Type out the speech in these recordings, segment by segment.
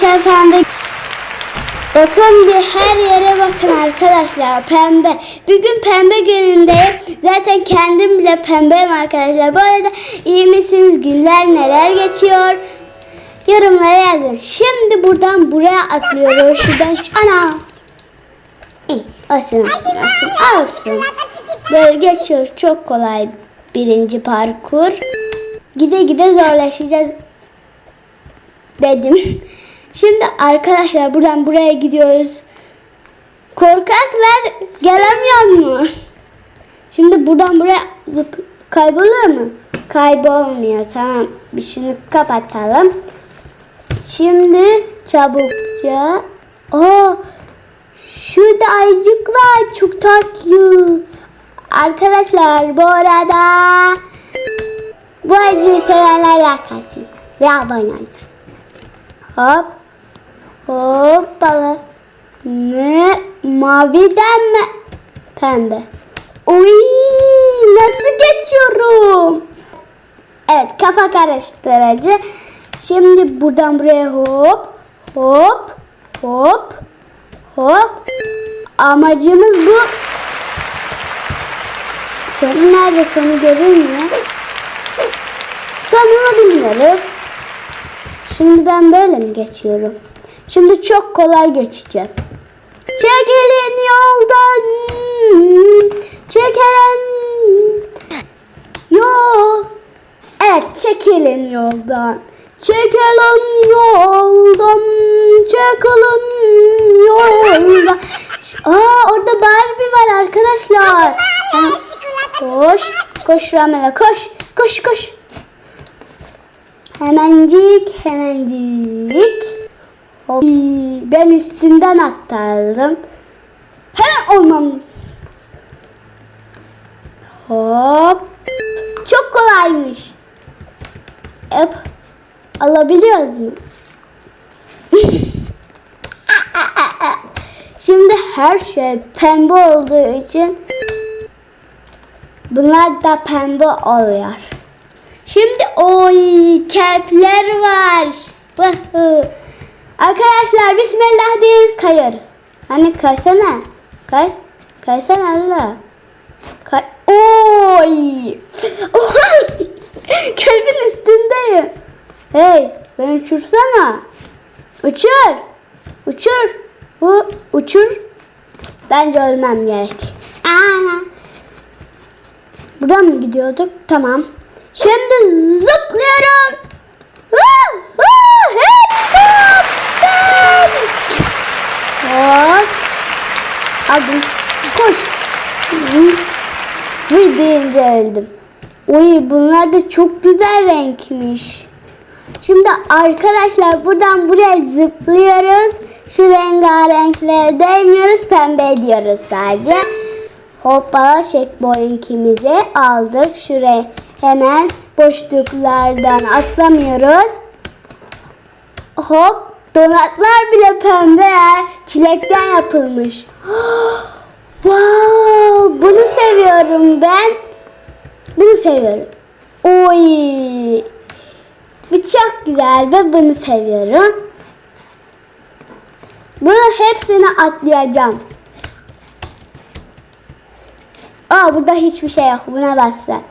pembe. Bakın bir her yere bakın arkadaşlar pembe. Bir gün pembe günündeyim. Zaten kendim bile pembeyim arkadaşlar. Bu arada iyi misiniz? Günler neler geçiyor? Yorumlara yazın. Şimdi buradan buraya atlıyoruz. Şuradan şu... Ana! İyi. Olsun olsun olsun. Olsun. Böyle geçiyoruz. Çok kolay birinci parkur. Gide gide zorlaşacağız dedim. Şimdi arkadaşlar buradan buraya gidiyoruz. Korkaklar gelemiyor mu? Şimdi buradan buraya zıp kayboluyor mu? Kaybolmuyor. Tamam. Bir şunu kapatalım. Şimdi çabukça. Aa, şurada ayıcık var. Çok tatlı. Arkadaşlar bu arada bu acıyı sevenler like atın ve abone olun. Hop. Hoppala. Ne? Maviden mi? Pembe. Oy nasıl geçiyorum? Evet kafa karıştırıcı. Şimdi buradan buraya hop hop hop hop. Amacımız bu. Sonu nerede? Sonu görünmüyor. Sonunu bilmiyoruz. Şimdi ben böyle mi geçiyorum? Şimdi çok kolay geçeceğim. Çekilin yoldan. Çekilin. Yo. Evet çekilin yoldan. Çekilin yoldan. Çekilin yoldan. Aa orada Barbie var arkadaşlar. Koş. Koş Ramela koş. Koş koş. Hemencik hemencik. Ben üstünden atladım. Hemen olmam. Hop. Çok kolaymış. Hop. Alabiliyoruz mu? Şimdi her şey pembe olduğu için bunlar da pembe oluyor. Şimdi oy kalpler var. Vahı. Arkadaşlar bismillah deyin kayar. Hani kaysana. Kay. Kaysana Allah. Kay. Oy. Kalbin üstündeyim. Hey beni uçursana. Uçur. Uçur. Bu uçur. Bence ölmem gerek. Aa. Buradan mı gidiyorduk? Tamam. Şimdi zıplıyorum. Aldım. Koş. Ve deyince öldüm. Uy bunlar da çok güzel renkmiş. Şimdi arkadaşlar buradan buraya zıplıyoruz. Şu rengarenklere değmiyoruz. Pembe ediyoruz sadece. Hoppala checkpoint'imizi aldık. Şuraya hemen boşluklardan atlamıyoruz. Hop donatlar bile pembe. Çilekten yapılmış. wow, bunu seviyorum ben. Bunu seviyorum. Oy. Bu çok güzel. Ben bunu seviyorum. Bunu hepsini atlayacağım. Aa burada hiçbir şey yok. Buna bas sen.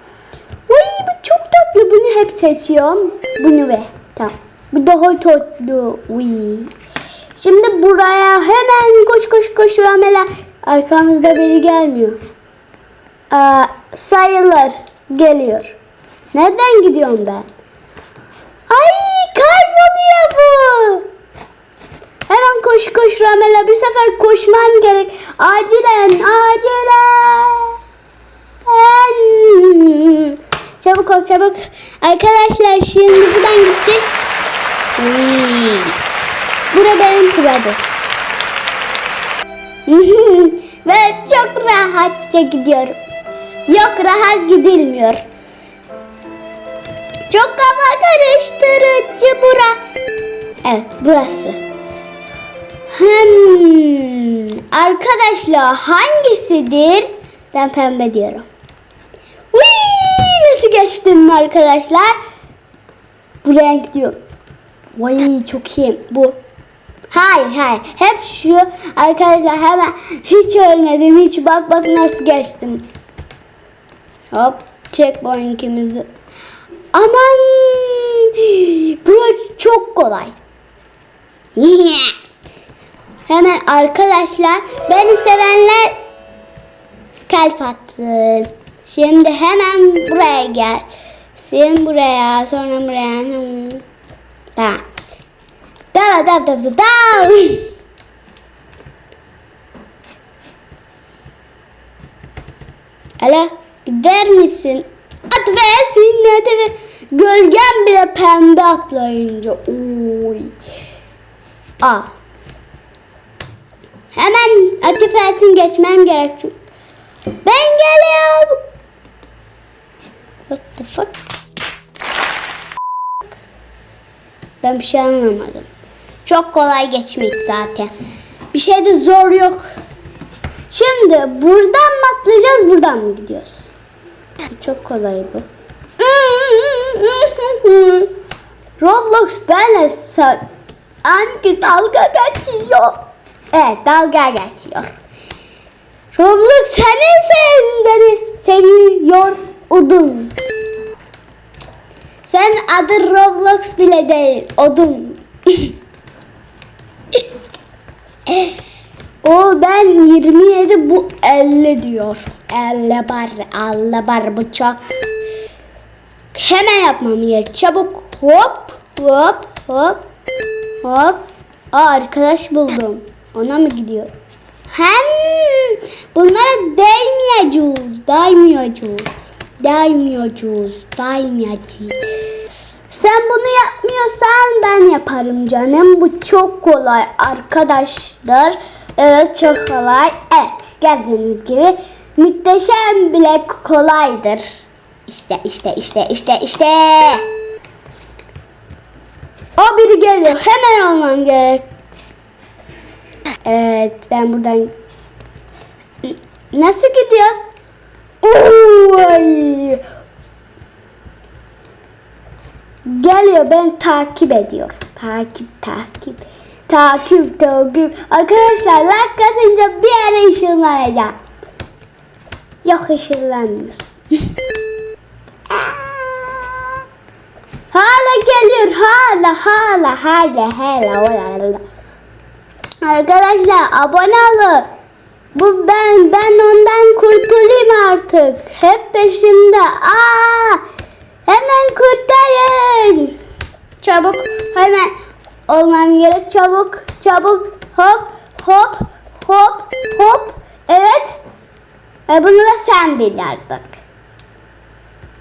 Uy bu çok tatlı. Bunu hep seçiyorum. Bunu ve. Tamam. Bu daha tatlı. Uy. Şimdi buraya hemen koş koş koş Ramela. Arkamızda biri gelmiyor. Aa, sayılır. Geliyor. Nereden gidiyorum ben? Ay kayboluyor bu. Hemen koş koş Ramela. Bir sefer koşman gerek. Acilen acilen. Çabuk ol çabuk. Arkadaşlar şimdi buradan gittik. Uy. Bura benim kuradır. Ve çok rahatça gidiyorum. Yok rahat gidilmiyor. Çok kafa karıştırıcı bura. Evet burası. Hmm, arkadaşlar hangisidir? Ben pembe diyorum. Uy, nasıl geçtim arkadaşlar? Bu renk diyor. Vay çok iyi. Bu. Hayır hayır. Hep şu arkadaşlar hemen hiç ölmedim. Hiç bak bak nasıl geçtim. Hop checkpoint'imizi. Aman burası çok kolay. Hemen arkadaşlar beni sevenler kalp attın. Şimdi hemen buraya gel. Sen buraya sonra buraya. Hmm. Tamam. Tamam tamam tamam tamam. Alo gider misin? At versin ne de gölgem bile pembe atlayınca. Oy. Al. Hemen Atif Ersin geçmem gerek. Ben geliyorum. What the fuck? Ben bir şey anlamadım. Çok kolay geçmek zaten. Bir şey de zor yok. Şimdi buradan mı atlayacağız buradan mı gidiyoruz? Çok kolay bu. Roblox benle sa- sanki dalga geçiyor. Evet dalga geçiyor. Roblox seni sen beni seviyor udun. Sen adı Roblox bile değil odun. o ben 27 bu 50 diyor. 50 bar 50 bar bu çok. Hemen yapmam gerek. Çabuk hop hop hop hop. Aa arkadaş buldum. Ona mı gidiyor? Hem bunlara değmeyeceğiz. Değmeyeceğiz. Değmeyeceğiz. Değmeyeceğiz. Sen bunu yapmıyorsan ben yaparım canım. Bu çok kolay arkadaşlar. Evet çok kolay. Evet gördüğünüz gibi muhteşem bile kolaydır. İşte işte işte işte işte. O biri geliyor. Hemen olmam gerek. Evet ben buradan nasıl gidiyoruz? Oy! Geliyor ben takip ediyor. Takip takip. Takip takip. Arkadaşlar like atınca bir yere ışınlanacağım. Yok ışınlanmış. hala geliyor hala hala hala hala hala. Arkadaşlar abone olun. Bu ben ben ondan kurtulayım artık. Hep peşimde. Aa! Hemen kurtarın. Çabuk hemen olmam gerek. Çabuk çabuk hop hop hop hop. Evet. E bunu da sen bil artık.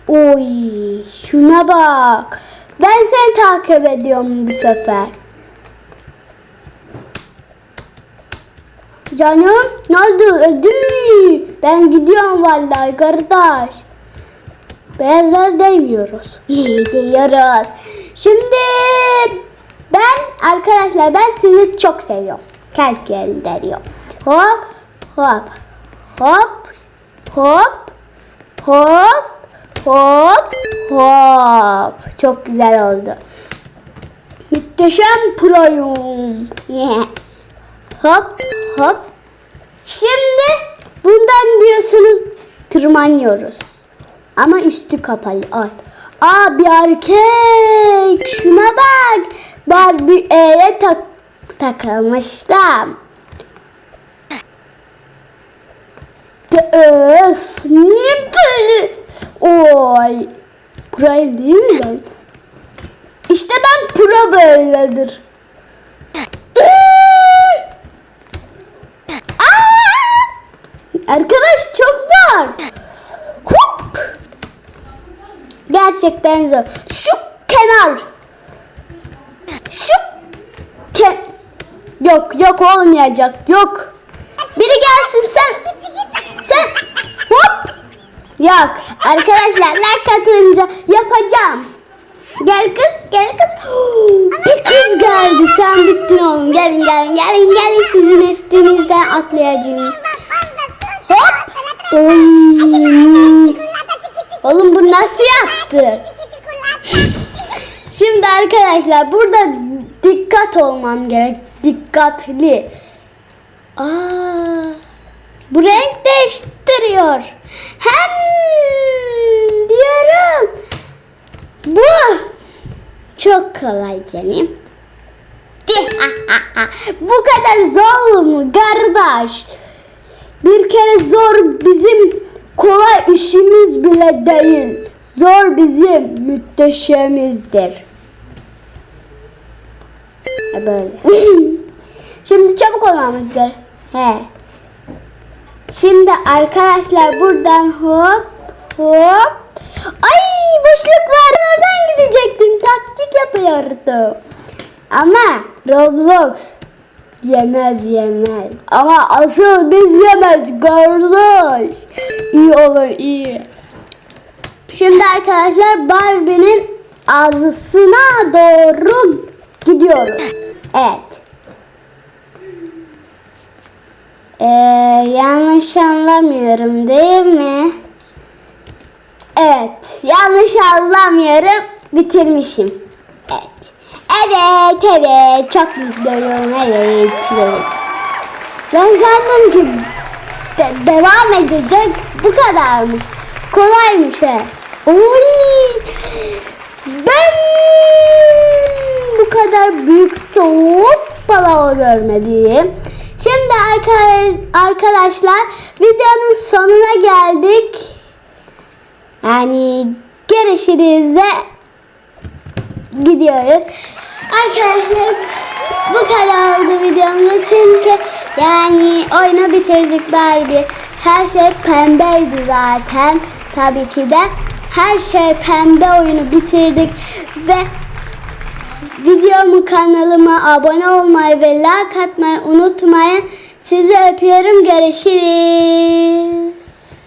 Oy şuna bak. Ben seni takip ediyorum bu sefer. Canım ne oldu öldün mü? Ben gidiyorum vallahi kardeş. Beyazlar değmiyoruz. Diyoruz. Şimdi ben arkadaşlar ben sizi çok seviyorum. Kalp gönderiyorum. Hop hop hop hop hop hop hop. Çok güzel oldu. Muhteşem proyum. Hop hop. Şimdi bundan diyorsunuz tırmanıyoruz. Ama üstü kapalı. Ay. Aa bir erkek. Şuna bak. Barbie'ye tak takılmıştım. Öf, niye böyle? Oy. Burayı değil mi ben? İşte ben pro böyledir. Arkadaş çok zor. Hop. Gerçekten zor. Şu kenar. Şu ke Yok yok olmayacak. Yok. Biri gelsin sen. Sen hop. Yok. Arkadaşlar like atınca yapacağım. Gel kız, gel kız. Bir kız geldi. Sen bittin oğlum. Gelin, gelin, gelin, gelin. Sizin üstünüzden atlayacağım. Hop. Oy. Oğlum bu nasıl yaptı? Şimdi arkadaşlar burada dikkat olmam gerek. dikkatli. Aa, bu renk değiştiriyor. Hem diyorum. Bu çok kolay canım. bu kadar zor mu kardeş? Bir kere zor bizim kolay işimiz bile değil. Zor bizim mütteşemizdir. Böyle. Şimdi çabuk olmamız gerek. He. Şimdi arkadaşlar buradan hop hop. Ay boşluk var. Oradan gidecektim. Taktik yapıyordum. Ama Roblox yemez yemez. Ama asıl biz yemez kardeş. İyi olur iyi. Şimdi arkadaşlar Barbie'nin ağzısına doğru gidiyoruz. Evet. Ee, yanlış anlamıyorum değil mi? Evet, yanlış anlamıyorum. Bitirmişim. Evet. Evet. Çok mutluyum. Evet, evet. Ben sandım ki de- devam edecek. Bu kadarmış. Kolaymış he. Oy! Ben bu kadar büyük soğuk balığı görmedim. Şimdi arka- arkadaşlar videonun sonuna geldik. Yani görüşürüz gidiyoruz. Arkadaşlar bu kadar oldu videomuz çünkü yani oyunu bitirdik Barbie. Her şey pembeydi zaten tabii ki de. Her şey pembe oyunu bitirdik ve videomu kanalıma abone olmayı ve like atmayı unutmayın. Sizi öpüyorum. Görüşürüz.